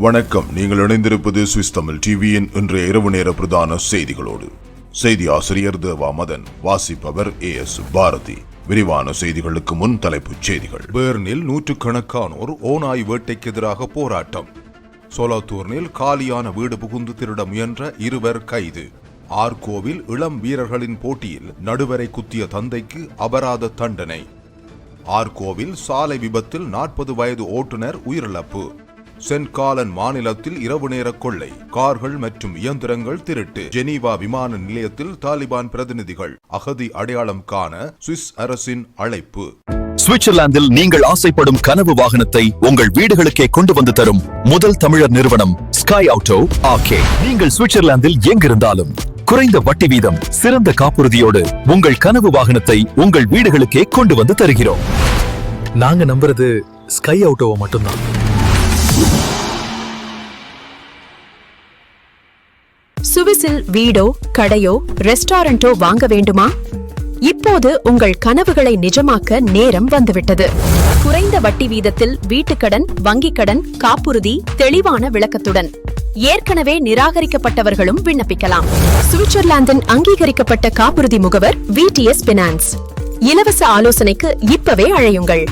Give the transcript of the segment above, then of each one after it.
வணக்கம். நீங்கள் இணைந்திருப்பது சுவிஸ் தமிழ் டிவியின் இன்றைய இரவு நேர பிரதான செய்திகளோடு. செய்தி ஆசிரியர் தேவா மதன் வாசிப்பவர் ஏ எஸ் பாரதி. விரிவான செய்திகளுக்கு முன் தலைப்புச் செய்திகள். பேர்னில் நூற்றுக்கணக்கானோர் ஓநாய் வேட்டைக்கு எதிராக போராட்டம். சோலாத்தூர்னில் காலியான வீடு புகுந்து திருட முயன்ற இருவர் கைது. ஆர்கோவில் இளம் வீரர்களின் போட்டியில் நடுவரை குத்திய தந்தைக்கு அபராத தண்டனை. ஆர்கோவில் சாலை விபத்தில் நாற்பது வயது ஓட்டுநர் உயிரிழப்பு. சென்ட் காலன் மாநிலத்தில் இரவு நேர கொள்ளை கார்கள் மற்றும் இயந்திரங்கள் திருட்டு. ஜெனீவா விமான நிலையத்தில் தாலிபான் பிரதிநிதிகள் அகதி அடையாளம் காண சுவிஸ் அரசின் அழைப்பு. சுவிட்சர்லாந்தில் நீங்கள் ஆசைப்படும் கனவு வாகனத்தை உங்கள் வீடுகளுக்கே கொண்டு வந்து தரும் முதல் தமிழர் நிறுவனம் ஸ்கை ஆட்டோ ஆகே நீங்கள் சுவிட்சர்லாந்தில் எங்கிருந்தாலும் குறைந்த வட்டி வீதம் சிறந்த காப்புறுதியோடு உங்கள் கனவு வாகனத்தை உங்கள் வீடுகளுக்கே கொண்டு வந்து தருகிறோம். நாங்க நம்புறது ஸ்கை அவுட்டோவை மட்டும்தான். சுவிஸில் வீடோ கடையோ ரெஸ்டாரண்டோ வாங்க வேண்டுமா? இப்போது உங்கள் கனவுகளை நிஜமாக்க நேரம் வந்துவிட்டது. குறைந்த வட்டி வீதத்தில் வீட்டுக்கடன் வங்கிக் கடன் காப்புறுதி தெளிவான விளக்கத்துடன். ஏற்கனவே நிராகரிக்கப்பட்டவர்களும் விண்ணப்பிக்கலாம். சுவிட்சர்லாந்தின் அங்கீகரிக்கப்பட்ட காப்புறுதி முகவர் விடிஎஸ் பினான்ஸ் இலவச ஆலோசனைக்கு இப்பவே அழையுங்கள்.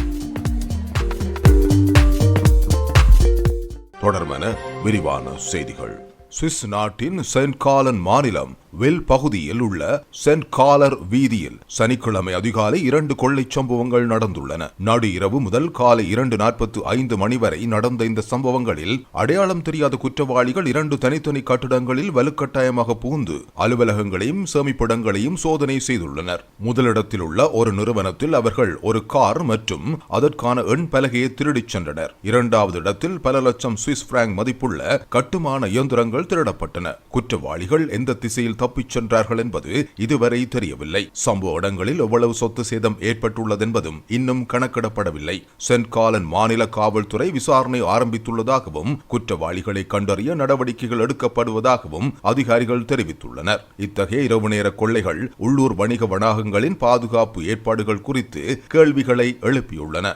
தொடர்மென விரிவான செய்திகள். சுவிஸ் நாட்டின் செயின்ட் காலன் மாநிலம் வெல் பகுதியில் உள்ள சென்ட் காலர் வீதியில் சனிக்கிழமை அதிகாலை இரண்டு கொள்ளைச் சம்பவங்கள் நடந்துள்ளன. நடு இரவு முதல் காலை இரண்டு நாற்பத்தி ஐந்து மணி வரை நடந்த இந்த சம்பவங்களில் அடையாளம் தெரியாத குற்றவாளிகள் இரண்டு தனித்தனி கட்டிடங்களில் வலுக்கட்டாயமாக புகுந்து அலுவலகங்களையும் சேமிப்பிடங்களையும் சோதனை செய்துள்ளனர். முதலிடத்தில் உள்ள ஒரு நிறுவனத்தில் அவர்கள் ஒரு கார் மற்றும் அதற்கான எண் பலகையை திருடிச் சென்றனர். இரண்டாவது இடத்தில் பல லட்சம் சுவிஸ் பிராங்க் மதிப்புள்ள கட்டுமான இயந்திரங்கள் திருடப்பட்டன. குற்றவாளிகள் எந்த திசையில் தப்பிச் சென்றார்கள் என்பது இதுவரை தெரியவில்லை. சம்பவ இடங்களில் எவ்வளவு சொத்து சேதம் ஏற்பட்டுள்ளது என்பதும் இன்னும் கணக்கிடப்படவில்லை. சென்ட் காலன் மாநில காவல்துறை விசாரணை ஆரம்பித்துள்ளதாகவும் குற்றவாளிகளை கண்டறிய நடவடிக்கைகள் எடுக்கப்படுவதாகவும் அதிகாரிகள் தெரிவித்துள்ளனர். இத்தகைய இரவு நேர கொள்ளைகள் உள்ளூர் வணிக வளாகங்களின் பாதுகாப்பு ஏற்பாடுகள் குறித்து கேள்விகளை எழுப்பியுள்ளன.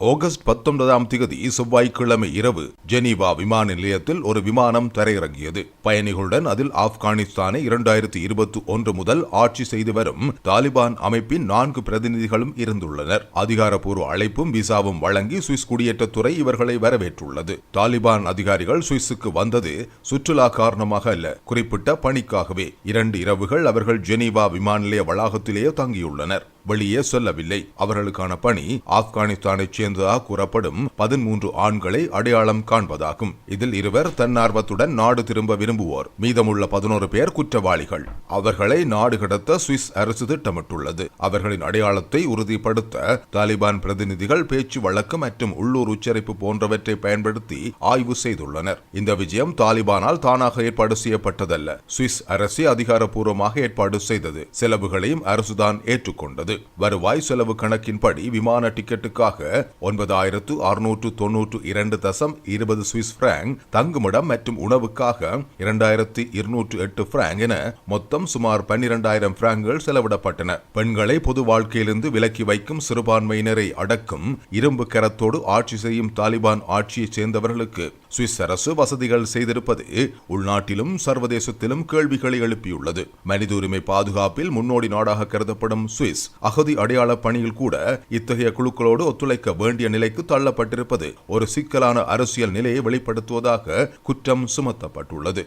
ஆகஸ்ட் பத்தொன்பதாம் திகதி செவ்வாய்க்கிழமை இரவு ஜெனீவா விமான நிலையத்தில் ஒரு விமானம் தரையிறங்கியது. பயணிகளுடன் அதில் ஆப்கானிஸ்தானை இரண்டாயிரத்தி இருபத்தி ஒன்று முதல் ஆட்சி செய்து வரும் தாலிபான் அமைப்பின் நான்கு பிரதிநிதிகளும் இருந்துள்ளனர். அதிகாரப்பூர்வ அழைப்பும் விசாவும் வழங்கி சுவிஸ் குடியேற்றத்துறை இவர்களை வரவேற்றுள்ளது. தாலிபான் அதிகாரிகள் சுவிஸுக்கு வந்தது சுற்றுலா காரணமாக அல்ல குறிப்பிட்ட பணிக்காகவே. இரண்டு இரவுகள் அவர்கள் ஜெனீவா விமான நிலைய வளாகத்திலேயே தங்கியுள்ளனர். வெளியே சொல்லவில்லை. அவர்களுக்கான பணி ஆப்கானிஸ்தானைச் சேர்ந்த சேர்ந்ததாக கூறப்படும் பதிமூன்று ஆண்களை அடையாளம் காண்பதாகும். இதில் இருவர் தன்னார்வத்துடன் நாடு திரும்ப விரும்புவோர். மீதமுள்ள பதினோரு பேர் குற்றவாளிகள். அவர்களை நாடு கடத்த சுவிஸ் அரசு திட்டமிட்டுள்ளது. அவர்களின் அடையாளத்தை உறுதிப்படுத்த தாலிபான் பிரதிநிதிகள் பேச்சு வழக்கு மற்றும் உள்ளூர் உச்சரிப்பு போன்றவற்றை பயன்படுத்தி ஆய்வு செய்துள்ளனர். இந்த விஜயம் தாலிபானால் தானாக ஏற்பாடு செய்யப்பட்டதல்ல. சுவிஸ் அரசு அதிகாரப்பூர்வமாக ஏற்பாடு செய்தது. செலவுகளையும் அரசுதான் ஏற்றுக்கொண்டது. வருவாய் செலவு கணக்கின்படி விமான டிக்கெட்டுக்காக ஒன்பதாயிரத்து அறுநூற்று தொன்னூற்று இரண்டு தசம் இருபது சுவிஸ் பிராங்க் தங்குமிடம் மற்றும் உணவுக்காக இரண்டாயிரத்தி இருநூற்று எட்டு பிராங்க் என மொத்தம் சுமார் பன்னிரண்டாயிரம் பிராங்குகள் செலவிடப்பட்டன. பெண்களை பொது வாழ்க்கையிலிருந்து விலக்கி வைக்கும் சிறுபான்மையினரை அடக்கும் இரும்பு கரத்தோடு ஆட்சி செய்யும் தாலிபான் ஆட்சியைச் சேர்ந்தவர்களுக்கு சுவிஸ் அரசு வசதிகள் செய்திருப்பது உள்நாட்டிலும் சர்வதேசத்திலும் கேள்விகளை எழுப்பியுள்ளது. மனித உரிமை பாதுகாப்பில் முன்னோடி நாடாக கருதப்படும் சுவிஸ் அகதி அடையாள பணியில் கூட இத்தகைய குழுக்களோடு ஒத்துழைக்க வேண்டிய நிலைக்கு தள்ளப்பட்டிருப்பது ஒரு சிக்கலான அரசியல் நிலையை வெளிப்படுத்துவதாக குற்றம் சுமத்தப்பட்டுள்ளது.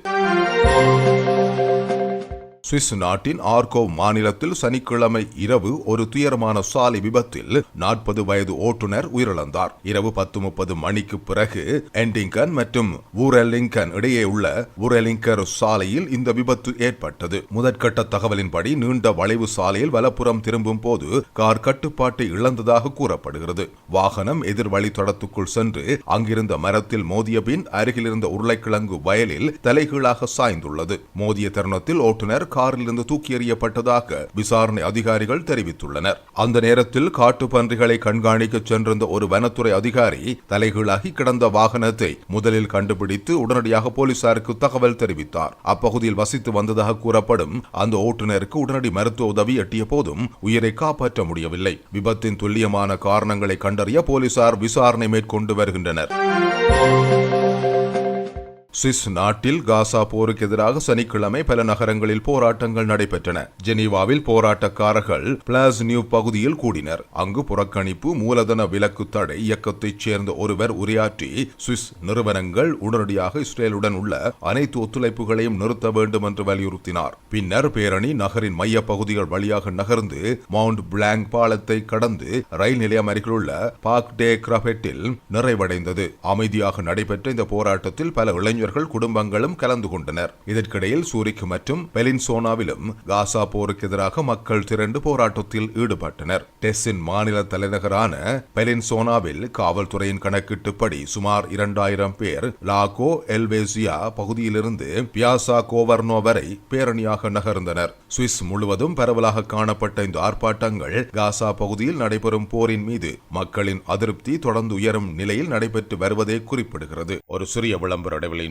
சுவிஸ் நாட்டின் ஆர்கோவ் மாநிலத்தில் சனிக்கிழமை இரவு ஒரு துயரமான சாலை விபத்தில் நாற்பது வயது ஓட்டுநர் உயிரிழந்தார். இரவு பத்து முப்பது மணிக்கு பிறகு என்டிங்கன் மற்றும் ஊரெலிங்கன் இடையே உள்ள ஊரெலிங்கர் சாலையில் இந்த விபத்து ஏற்பட்டது. முதற்கட்ட தகவலின்படி நீண்ட வளைவு சாலையில் வலப்புறம் திரும்பும் போது கார் கட்டுப்பாட்டை இழந்ததாக கூறப்படுகிறது. வாகனம் எதிர் வழித்தடத்துக்குள் சென்று அங்கிருந்த மரத்தில் மோதிய பின் அருகில் இருந்த உருளைக்கிழங்கு வயலில் தலைகீழாக சாய்ந்துள்ளது. மோதிய தருணத்தில் ஓட்டுநர் காரிலிருந்து தூக்கி எறியப்பட்டதாக விசாரணை அதிகாரிகள் தெரிவித்துள்ளனர். அந்த நேரத்தில் காட்டுப்பன்றிகளை கண்காணிக்க சென்றிருந்த ஒரு வனத்துறை அதிகாரி தலைகீழாகி கிடந்த வாகனத்தை முதலில் கண்டுபிடித்து உடனடியாக போலீசாருக்கு தகவல் தெரிவித்தார். அப்பகுதியில் வசித்து வந்ததாக கூறப்படும் அந்த ஓட்டுநருக்கு உடனடி மருத்துவ உதவி எட்டிய போதும் உயிரை காப்பாற்ற முடியவில்லை. விபத்தின் துல்லியமான காரணங்களை கண்டறிய போலீசார் விசாரணை மேற்கொண்டு வருகின்றனர். சுவிஸ் நாட்டில் காசா போருக்கு எதிராக சனிக்கிழமை பல நகரங்களில் போராட்டங்கள் நடைபெற்றன. ஜெனீவாவில் போராட்டக்காரர்கள் பிளாஸ் நியூ பகுதியில் கூடினர். அங்கு புறக்கணிப்பு மூலதன விலக்கு தடை இயக்கத்தைச் சேர்ந்த ஒருவர் உரையாற்றி சுவிஸ் நிறுவனங்கள் உடனடியாக இஸ்ரேலுடன் உள்ள அனைத்து ஒத்துழைப்புகளையும் நிறுத்த வேண்டும் என்று வலியுறுத்தினார். பின்னர் பேரணி நகரின் மைய பகுதிகள் வழியாக நகர்ந்து மவுண்ட் பிளாங்க் பாலத்தை கடந்து ரயில் நிலையம் அருகிலுள்ள பாக் டே கிரபெட்டில் நிறைவடைந்தது. அமைதியாக நடைபெற்ற இந்த போராட்டத்தில் பல இளைஞர்கள் குடும்பங்களும் கலந்து கொண்டனர். இதற்கிடையில் சூரிக் மற்றும் பெலின்சோனாவிலும் காசா போருக்கு எதிராக மக்கள் திரண்டு போராட்டத்தில் ஈடுபட்டனர். டெஸ்ஸின் மாநில தலைநகரான பெலின்சோனாவில் காவல்துறையின் கணக்கிட்டுப்படி சுமார் இரண்டாயிரம் பேர் லாகோ எல்வேசியா பகுதியிலிருந்து பியாசா கோவர்னோ வரை பேரணியாக நகர்ந்தனர். சுவிஸ் முழுவதும் பரவலாக காணப்பட்ட இந்த ஆர்ப்பாட்டங்கள் காசா பகுதியில் நடைபெறும் போரின் மீது மக்களின் அதிருப்தி தொடர்ந்து உயரும் நிலையில் நடைபெற்று வருவதை குறிப்பிடுகிறது. ஒரு சிறிய விளம்பர இடைவெளியின்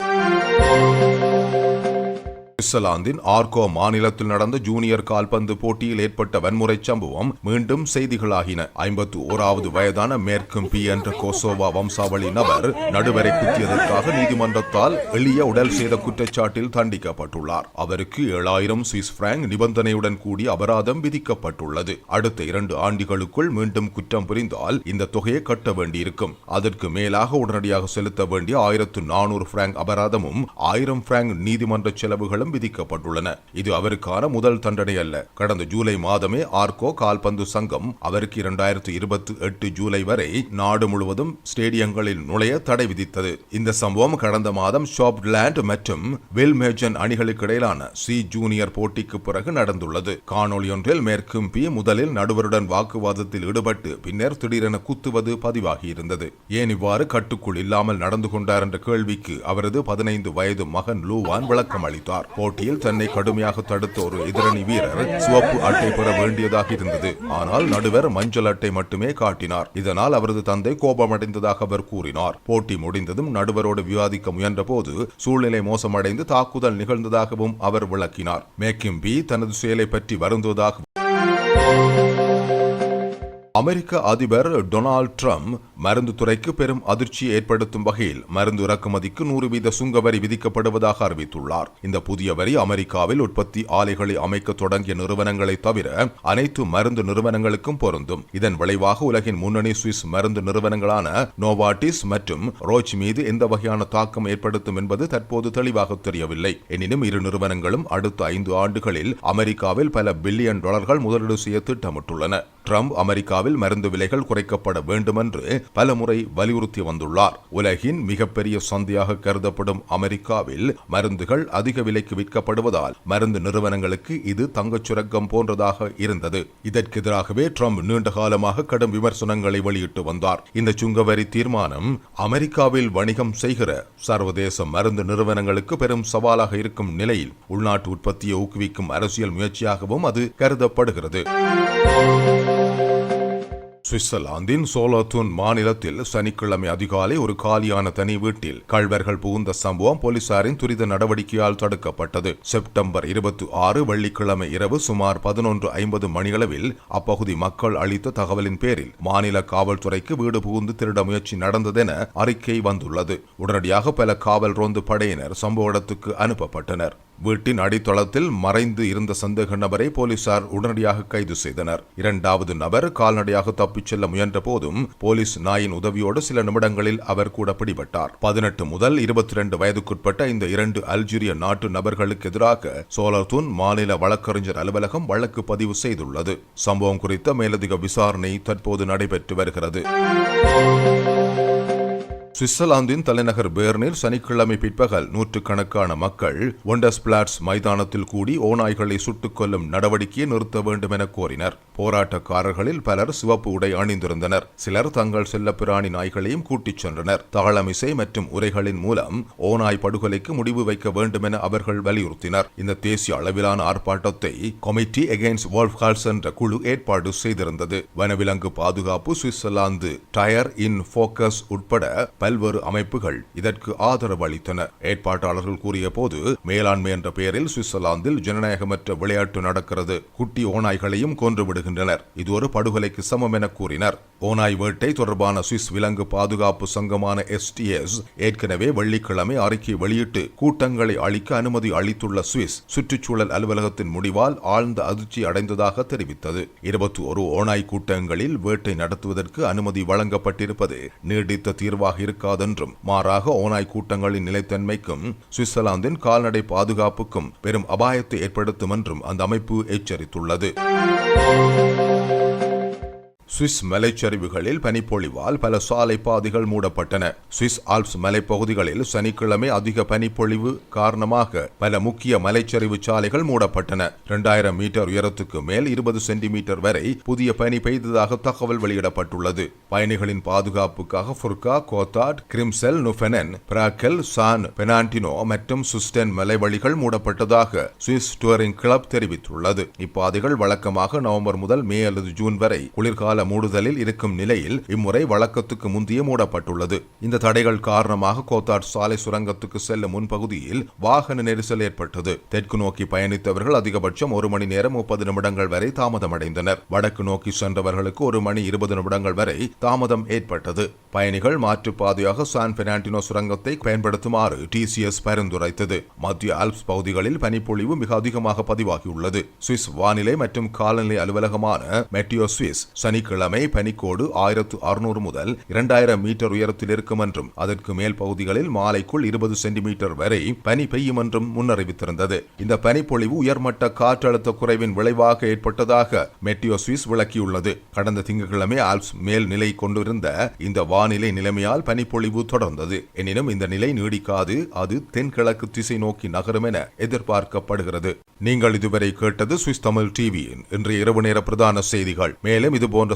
சுவிட்சர்லாந்தின் ஆர்கோ மாநிலத்தில் நடந்த ஜூனியர் கால்பந்து போட்டியில் ஏற்பட்ட வன்முறை சம்பவம் மீண்டும் செய்திகளாகின. ஐம்பத்தி ஓராவது வயதான மேற்கும் பி என்ற கோசோவா வம்சாவளி நபர் நடுவரை குத்தியதற்காக நீதிமன்றத்தால் எளிய உடல் சேத குற்றச்சாட்டில் தண்டிக்கப்பட்டுள்ளார். அவருக்கு ஏழாயிரம் சுவிஸ் பிராங்க் நிபந்தனையுடன் கூடிய அபராதம் விதிக்கப்பட்டுள்ளது. அடுத்த இரண்டு ஆண்டுகளுக்குள் மீண்டும் குற்றம் புரிந்தால் இந்த தொகையை கட்ட வேண்டியிருக்கும். அதற்கு மேலாக உடனடியாக செலுத்த வேண்டிய ஆயிரத்து நானூறு பிராங்க் அபராதமும் ஆயிரம் பிராங்க் நீதிமன்ற செலவுகளும் விதிக்கப்பட்டுள்ளன இது அவருக்கான முதல் தண்டனை அல்ல. கடந்த ஜூலை மாதமே ஆர்கோ கால்பந்து சங்கம் அவருக்கு இரண்டாயிரத்து இருபத்தி எட்டு ஜூலை வரை நாடு முழுவதும் ஸ்டேடியங்களில் நுழைய தடை விதித்தது. இந்த சம்பவம் கடந்த மாதம் ஷாப்லேண்ட் மற்றும் வெல்மேஜன் அணிகளுக்கு இடையிலான சி ஜூனியர் போட்டிக்கு பிறகு நடந்துள்ளது. காணொலியொன்றில் மேற்கும் பி முதலில் நடுவருடன் வாக்குவாதத்தில் ஈடுபட்டு பின்னர் திடீரென குத்துவது பதிவாகியிருந்தது. ஏன் இவ்வாறு கட்டுக்குள் இல்லாமல் நடந்து கொண்டார் என்ற கேள்விக்கு அவரது பதினைந்து வயது மகன் லூவான் விளக்கம் அளித்தார் போட்டியில் தன்னை கடுமையாக தடுத்த ஒரு எதிரணி வீரர் சிவப்பு அட்டை பெற வேண்டியதாக இருந்தது. ஆனால் நடுவர் மஞ்சள் அட்டை மட்டுமே காட்டினார். இதனால் அவரது தந்தை கோபமடைந்ததாக அவர் கூறினார். போட்டி முடிந்ததும் நடுவரோடு விவாதிக்க முயன்றபோது சூழ்நிலை மோசமடைந்து தாக்குதல் நிகழ்ந்ததாகவும் அவர் விளக்கினார். மேக்கிம்பி தனது செயலை பற்றி வருந்துவதாக அமெரிக்க அதிபர் டொனால்ட் ட்ரம்ப் மருந்து துறைக்கு பெரும் அதிர்ச்சியை ஏற்படுத்தும் வகையில் மருந்து இறக்குமதிக்கு நூறு வீத சுங்க வரி விதிக்கப்படுவதாக அறிவித்துள்ளார். இந்த புதிய வரி அமெரிக்காவில் உற்பத்தி ஆலைகளை அமைக்க தொடங்கிய நிறுவனங்களை தவிர அனைத்து மருந்து நிறுவனங்களுக்கும் பொருந்தும். இதன் விளைவாக உலகின் முன்னணி சுவிஸ் மருந்து நிறுவனங்களான நோவாட்டிஸ் மற்றும் ரோச் மீது எந்த வகையான தாக்கம் ஏற்படுத்தும் என்பது தற்போது தெளிவாக தெரியவில்லை. எனினும் இரு நிறுவனங்களும் அடுத்த ஐந்து ஆண்டுகளில் அமெரிக்காவில் பல பில்லியன் டாலர்கள் முதலீடு செய்ய திட்டமிட்டுள்ளன. ட்ரம்ப் அமெரிக்கா இந்தியாவில் மருந்து விலைகள் குறைக்கப்பட வேண்டுமென்று பலமுறை வலியுறுத்தி வந்துள்ளார். உலகின் மிகப்பெரிய சந்தையாக கருதப்படும் அமெரிக்காவில் மருந்துகள் அதிக விலைக்கு விற்கப்படுவதால் மருந்து நிறுவனங்களுக்கு இது தங்கச் சுரங்கம் போன்றதாக இருந்தது. இதற்கு எதிராகவே ட்ரம்ப் நீண்ட காலமாக கடும் விமர்சனங்களை வெளியிட்டு வந்தார். இந்த சுங்கவரி தீர்மானம் அமெரிக்காவில் வணிகம் செய்கிற சர்வதேச மருந்து நிறுவனங்களுக்கு பெரும் சவாலாக இருக்கும் நிலையில் உள்நாட்டு உற்பத்தியை ஊக்குவிக்கும் அரசியல் முயற்சியாகவும் அது கருதப்படுகிறது. சுவிட்சர்லாந்தின் சோலோத்தூன் மாநிலத்தில் சனிக்கிழமை அதிகாலை ஒரு காலியான தனி வீட்டில் கழ்வர்கள் புகுந்த சம்பவம் போலீசாரின் துரித நடவடிக்கையால் தடுக்கப்பட்டது. செப்டம்பர் இருபத்தி ஆறு வெள்ளிக்கிழமை இரவு சுமார் பதினொன்று ஐம்பது மணியளவில் அப்பகுதி மக்கள் அளித்த தகவலின் பேரில் மாநில காவல்துறைக்கு வீடு புகுந்து திருட முயற்சி நடந்ததென அறிக்கை வந்துள்ளது. உடனடியாக பல காவல் ரோந்து படையினர் சம்பவ இடத்துக்கு அனுப்பப்பட்டனர். வீட்டின் அடித்தளத்தில் மறைந்து இருந்த சந்தேக நபரை போலீசார் உடனடியாக கைது செய்தனர். இரண்டாவது நபர் கால்நடையாக தப்பிச் செல்ல முயன்ற போதும் போலீஸ் நாயின் உதவியோடு சில நிமிடங்களில் அவர் கூட பிடிபட்டார். பதினெட்டு முதல் இருபத்தி இரண்டு வயதுக்குட்பட்ட இந்த இரண்டு அல்ஜீரிய நாட்டு நபர்களுக்கு எதிராக சோலர்தூன் மாநில வழக்கறிஞர் அலுவலகம் வழக்கு பதிவு செய்துள்ளது. சம்பவம் குறித்த மேலதிக விசாரணை தற்போது நடைபெற்று வருகிறது. சுவிட்சர்லாந்தின் தலைநகர் பேர்னில் சனிக்கிழமை பிற்பகல் நூற்றுக்கணக்கான மக்கள் ஒண்டஸ்பிளாட்ஸ் மைதானத்தில் கூடி ஓநாய்களை சுட்டுக் கொல்லும் நடவடிக்கையை நிறுத்த வேண்டும் என கோரினர். போராட்டக்காரர்களில் பலர் சிவப்பு உடை அணிந்திருந்தனர். சிலர் தங்கள் செல்லப்பிராணி நாய்களையும் கூட்டிச் சென்றனர். தாளமிசை மற்றும் உரைகளின் மூலம் ஓநாய் படுகொலைக்கு முடிவு வைக்க வேண்டும் என அவர்கள் வலியுறுத்தினர். இந்த தேசிய அளவிலான ஆர்ப்பாட்டத்தை கமிட்டி எகெயின்ஸ்ட் வால்ஃப்கால்ஸ் என்ற குழு ஏற்பாடு செய்திருந்தது. வனவிலங்கு பாதுகாப்பு சுவிட்சர்லாந்து டயர் இன் போக்கஸ் உட்பட பல்வேறு அமைப்புகள் இதற்கு ஆதரவு அளித்தன. ஏற்பாட்டாளர்கள் கூறிய போது மேலாண்மை என்ற பெயரில் சுவிட்சர்லாந்தில் ஜனநாயகமற்ற விளையாட்டு நடக்கிறது. குட்டி ஓநாய்களையும் கொன்று விடுகின்றனர். இது ஒரு படுகொலைக்கு சமம் என கூறினர். ஓநாய் வேட்டை தொடர்பான சுவிஸ் விலங்கு பாதுகாப்பு சங்கமான எஸ்டிஎஸ் ஏற்கனவே வெள்ளிக்கிழமை அறிக்கை வெளியிட்டு கூட்டங்களை அளிக்க அனுமதி அளித்துள்ள சுவிஸ் சுற்றுச்சூழல் அலுவலகத்தின் முடிவால் ஆழ்ந்த அதிர்ச்சி அடைந்ததாக தெரிவித்தது. இருபத்தி ஒரு ஓநாய் கூட்டங்களில் வேட்டை நடத்துவதற்கு அனுமதி வழங்கப்பட்டிருப்பது நீடித்த தீர்வாக இருக்காதென்றும் மாறாக ஓநாய் கூட்டங்களின் நிலைத்தன்மைக்கும் சுவிட்சர்லாந்தின் கால்நடை பாதுகாப்புக்கும் பெரும் அபாயத்தை ஏற்படுத்தும் என்றும் அந்த அமைப்பு எச்சரித்துள்ளது. சுவிஸ் மலைச்சரிவுகளில் பனிப்பொழிவால் பல சாலை பாதைகள் மூடப்பட்டன. சுவிஸ் ஆல்ப்ஸ் மலைப்பகுதிகளில் சனிக்கிழமை அதிக பனிப்பொழிவு காரணமாக பல முக்கிய மலைச்சரிவு சாலைகள் மூடப்பட்டன. இரண்டாயிரம் மீட்டர் உயரத்துக்கு மேல் இருபது சென்டிமீட்டர் வரை புதிய பனி பெய்ததாக தகவல் வெளியிடப்பட்டுள்ளது. பயணிகளின் பாதுகாப்புக்காக ஃபுர்கா கோத்தாட் கிரிம்செல் நுஃபெனன் பிராக்கல் சான் பெனாண்டினோ மற்றும் சுஸ்டென் மலைவழிகள் மூடப்பட்டதாக சுவிஸ் டூரிங் கிளப் தெரிவித்துள்ளது. இப்பாதைகள் வழக்கமாக நவம்பர் முதல் மே அல்லது ஜூன் வரை குளிர்கால மூடுதலில் இருக்கும் நிலையில் இம்முறை வழக்கத்துக்கு முந்தைய மூடப்பட்டுள்ளது. இந்த தடைகள் காரணமாக கோத்தாட் சாலை சுரங்கத்துக்கு செல்லும் முன்பகுதியில் வாகன நெரிசல் ஏற்பட்டது. தெற்கு நோக்கி பயணித்தவர்கள் அதிகபட்சம் ஒரு மணி நேரம் முப்பது நிமிடங்கள் வரை தாமதமடைந்தனர். வடக்கு நோக்கி சென்றவர்களுக்கு ஒரு மணி இருபது நிமிடங்கள் வரை தாமதம் ஏற்பட்டது. பயணிகள் மாற்றுப்பாதையாக சான் பெர்னாண்டினோ சுரங்கத்தை பயன்படுத்துமாறு டிசிஎஸ் பரிந்துரைத்தது. மத்திய ஆல்ப்ஸ் பகுதிகளில் பனிப்பொழிவு மிக அதிகமாக பதிவாகியுள்ளது. சுவிஸ் வானிலை மற்றும் காலநிலை அலுவலகமான மெட்டியோ சுவிஸ் சனிக்கிழமை பனிக்கோடு ஆயிரத்து அறுநூறு முதல் இரண்டாயிரம் மீட்டர் உயரத்தில் இருக்கும் என்றும் அதற்கு மேல் பகுதிகளில் மாலைக்குள் இருபது சென்டிமீட்டர் வரை பனி பெய்யும் என்றும் முன்னறிவித்திருந்தது. இந்த பனிப்பொழிவு உயர்மட்ட காற்றழுத்த குறைவின் விளைவாக ஏற்பட்டதாக மெட்டியோ சுவிஸ் விளக்கியுள்ளது. கடந்த திங்கட்கிழமை ஆல்ப்ஸ் மேல் நிலை கொண்டிருந்த இந்த வானிலை நிலைமையால் பனிப்பொழிவு தொடர்ந்தது. எனினும் இந்த நிலை நீடிக்காது அது தென்கிழக்கு திசை நோக்கி நகரும் என எதிர்பார்க்கப்படுகிறது. நீங்கள் இதுவரை கேட்டது சுவிஸ் தமிழ் டிவியின் இன்றைய இரவு நேர பிரதான செய்திகள். மேலும் இதுபோன்ற